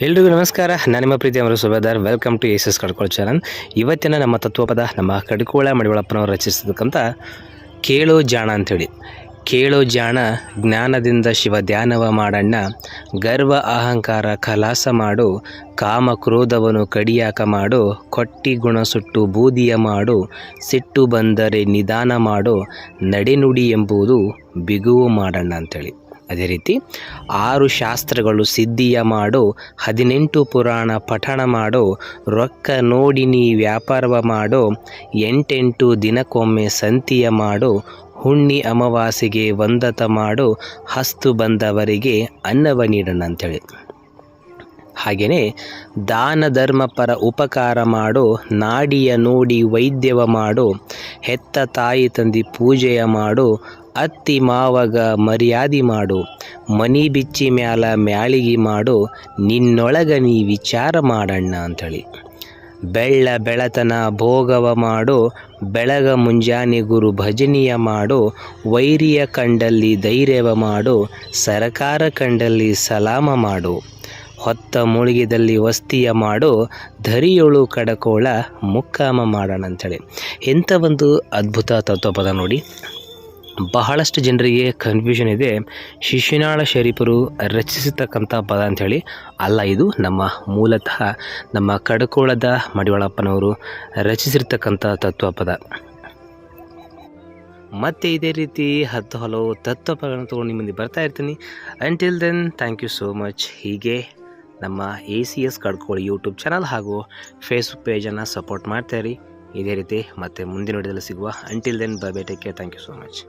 ಎಲ್ರಿಗೂ ನಮಸ್ಕಾರ. ನಾನು ನಿಮ್ಮ ಪ್ರೀತಿ ಅವರು Subedar welcome to S S Kadkol channel ಇವತ್ತಿನ ನಮ್ಮ ತತ್ವಪದ ನಮ್ಮ ಕಡ್ಕೋಳ ಮಡಿವಳಪ್ಪನವರು ರಚಿಸಿದಕ್ಕಂಥ ಕೇಳೋ ಜಾಣ ಅಂಥೇಳಿ. ಕೇಳೋ ಜಾಣ ಜ್ಞಾನದಿಂದ ಶಿವ ಧ್ಯಾನವ ಮಾಡಣ್ಣ. ಗರ್ವ ಅಹಂಕಾರ ಕಲಾಸ ಮಾಡು. ಕಾಮ ಕ್ರೋಧವನ್ನು ಕಡಿಯಾಕ ಮಾಡು. ಕೊಟ್ಟಿ ಗುಣ ಸುಟ್ಟು ಬೂದಿಯ ಮಾಡು. ಸಿಟ್ಟು ಬಂದರೆ ನಿಧಾನ ಮಾಡು. ನಡೆನುಡಿ ಎಂಬುದು ಬಿಗುವು ಮಾಡಣ್ಣ ಅಂಥೇಳಿ. ಅದೇ ರೀತಿ ಆರು ಶಾಸ್ತ್ರಗಳು ಸಿದ್ಧಿಯ ಮಾಡು, ಹದಿನೆಂಟು ಪುರಾಣ ಪಠಣ ಮಾಡು, ರೊಕ್ಕ ನೋಡಿ ನೀ ವ್ಯಾಪಾರವ ಮಾಡು, ಎಂಟೆಂಟು ದಿನಕ್ಕೊಮ್ಮೆ ಸಂತಿಯ ಮಾಡು, ಹುಣ್ಣಿ ಅಮಾವಾಸೆಗೆ ವಂದತ ಮಾಡು, ಹಸ್ತು ಬಂದವರಿಗೆ ಅನ್ನವ ನೀಡಣ ಅಂಥೇಳಿ ಹಾಗೆಯೇ ದಾನ ಧರ್ಮ ಪರ ಉಪಕಾರ ಮಾಡು, ನಾಡಿಯ ನೋಡಿ ವೈದ್ಯವ ಮಾಡು, ಹೆತ್ತ ತಾಯಿ ತಂದಿ ಪೂಜೆಯ ಮಾಡು, ಅತ್ತಿ ಮಾವಗ ಮರ್ಯಾದಿ ಮಾಡು, ಮನಿ ಬಿಚ್ಚಿ ಮ್ಯಾಲ ಮ್ಯಾಳಿಗೆ ಮಾಡು, ನಿನ್ನೊಳಗ ನೀ ವಿಚಾರ ಮಾಡಣ್ಣ ಅಂಥೇಳಿ. ಬೆಳ್ಳ ಬೆಳತನ ಭೋಗವ ಮಾಡು, ಬೆಳಗ ಮುಂಜಾನೆ ಗುರು ಭಜನೀಯ ಮಾಡು, ವೈರಿಯ ಕಂಡಲ್ಲಿ ಧೈರ್ಯವ ಮಾಡು, ಸರಕಾರ ಕಂಡಲ್ಲಿ ಸಲಾಮ ಮಾಡು. ಹೊತ್ತ ಮೂಳಿಗೆದಲ್ಲಿ ವಸ್ತಿಯ ಮಾಡು, ಧರಿಯೊಳು ಕಡಕೋಳ ಮುಕ್ಕಾಮ ಮಾಡೋಣ ಅಂಥೇಳಿ ಎಂಥ ಒಂದು ಅದ್ಭುತ ತತ್ವಪದ ನೋಡಿ. ಬಹಳಷ್ಟು ಜನರಿಗೆ ಕನ್ಫ್ಯೂಷನ್ ಇದೆ. ಶಿಶುನಾಳ ಶರೀಫರು ರಚಿಸತಕ್ಕಂಥ ಪದ ಅಂಥೇಳಿ. ಅಲ್ಲ, ಇದು ನಮ್ಮ ಮೂಲತಃ ನಮ್ಮ ಕಡಕೋಳದ ಮಡಿವಾಳಪ್ಪನವರು ರಚಿಸಿರ್ತಕ್ಕಂಥ ತತ್ವಪದ. ಮತ್ತೆ ಇದೇ ರೀತಿ ಹತ್ತು ಹಲವು ತತ್ವಪದಗಳನ್ನು ತೊಗೊಂಡು ನಿಮ್ಮಲ್ಲಿ ಬರ್ತಾ ಇರ್ತೀನಿ. Until then thank you so much ಹೀಗೆ ನಮ್ಮ A C S Kadkolli YouTube channel ಹಾಗೂ ಫೇಸ್ಬುಕ್ ಪೇಜನ್ನು ಸಪೋರ್ಟ್ ಮಾಡ್ತಾ ಇರಿ. ಇದೇ ರೀತಿ ಮತ್ತೆ ಮುಂದಿನ ವಿಡಿಯೋದಲ್ಲಿ ಸಿಗುವ until then bye care thank you so much